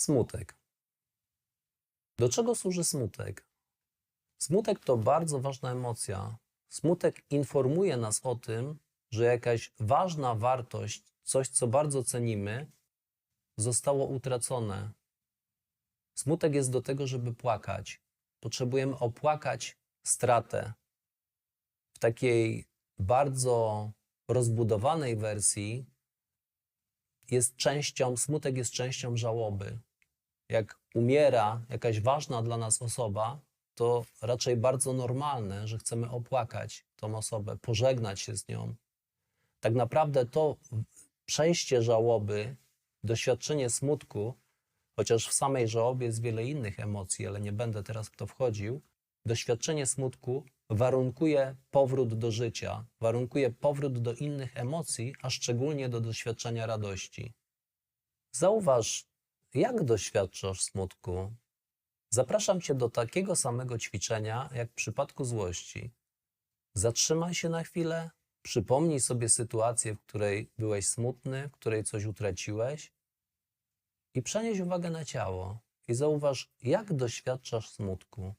Smutek. Do czego służy smutek? Smutek to bardzo ważna emocja. Smutek informuje nas o tym, że jakaś ważna wartość, coś co bardzo cenimy, zostało utracone. Smutek jest do tego, żeby płakać. Potrzebujemy opłakać stratę. W takiej bardzo rozbudowanej wersji jest częścią, smutek jest częścią żałoby. Jak umiera jakaś ważna dla nas osoba, to raczej bardzo normalne, że chcemy opłakać tą osobę, pożegnać się z nią. Tak naprawdę to przejście żałoby, doświadczenie smutku, chociaż w samej żałobie jest wiele innych emocji, ale nie będę teraz w to wchodził, doświadczenie smutku warunkuje powrót do życia, warunkuje powrót do innych emocji, a szczególnie do doświadczenia radości. Zauważ, jak doświadczasz smutku. Zapraszam Cię do takiego samego ćwiczenia, jak w przypadku złości. Zatrzymaj się na chwilę, przypomnij sobie sytuację, w której byłeś smutny, w której coś utraciłeś i przenieś uwagę na ciało i zauważ, jak doświadczasz smutku.